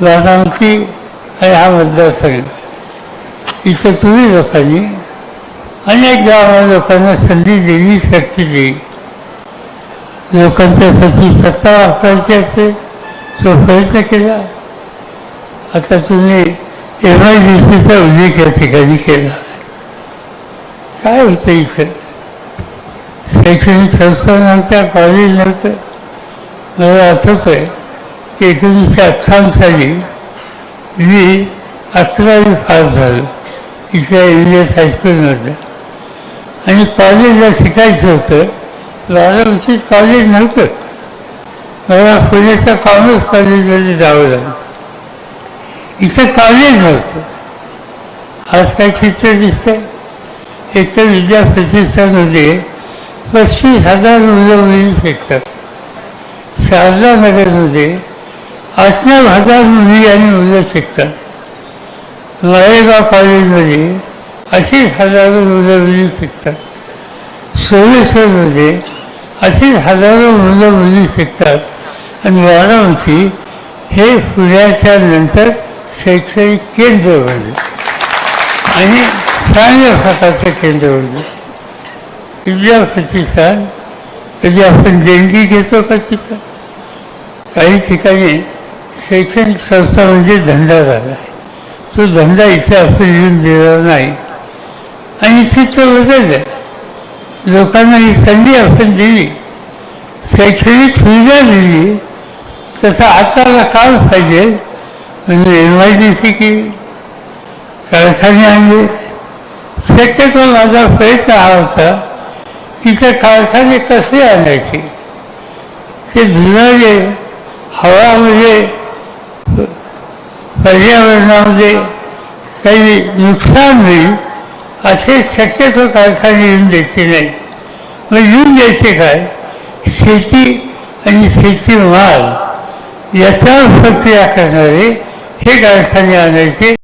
बारामती आणि हा मतदारसंघ इथं तुम्ही लोकांनी अनेक गावाला लोकांना संधी दिली शक्ती दिली. लोकांच्यासाठी सत्ता वापरायची असेल तो प्रयत्न केला. आता तुम्ही एम आय डी सीचा उल्लेख या ठिकाणी केला. काय होतं इथं? शैक्षणिक संस्था नव्हत्या कॉलेज नव्हतं. मला आठवत आहे एकोणीसशे अठ्ठावन्न साली मी अकरावी पास झालो. इथल्या इंग्लिश हायस्कूलमध्ये आणि कॉलेजला शिकायचं होतं. बारामतीत कॉलेज नव्हतं. मला पुण्याच्या कॉमर्स कॉलेजमध्ये जावं लागलं. इथं कॉलेज नव्हतं. आज काय चित्र दिसतं एकतर विद्या प्रतिष्ठानमध्ये पस्तीस हजार मुलं मुली शिकतात. शारदा नगरमध्ये अशा हजार मुली आणि मुलं शिकतात. माळेगाव कॉलेजमध्ये अशीच हजारो मुलं मुली शिकतात. सोमेश्वरमध्ये अशीच हजारो मुलं मुली शिकतात. आणि वाराणसी हे पुण्याच्या नंतर शैक्षणिक केंद्र बनले. आणि चांगल्या प्रकारचं केंद्र बनलं. विद्या प्रतिष्ठान कधी आपण देणगी घेतो का तिथं? काही ठिकाणी शैक्षणिक संस्था म्हणजे धंदा झाला. तो धंदा इथे आपण येऊन दिला नाही. आणि तिथं बदललं. लोकांना ही संधी आपण दिली. शैक्षणिक सुविधा दिली. तसं आताला काम पाहिजे. म्हणजे एम आय डी सी की कारखाने आणले. शक्यतो माझा प्रयत्न हा होता की ते कारखाने कसे आणायचे. ते धुणारे हवामध्ये म्हणजे पर्यावरणामध्ये काही नुकसान होईल असे शक्यतो कारखाने येऊन द्यायचे नाही. मग येऊन द्यायचे काय? शेती आणि शेती माल याच्यावर प्रक्रिया करणारे हे कारखाने आणायचे.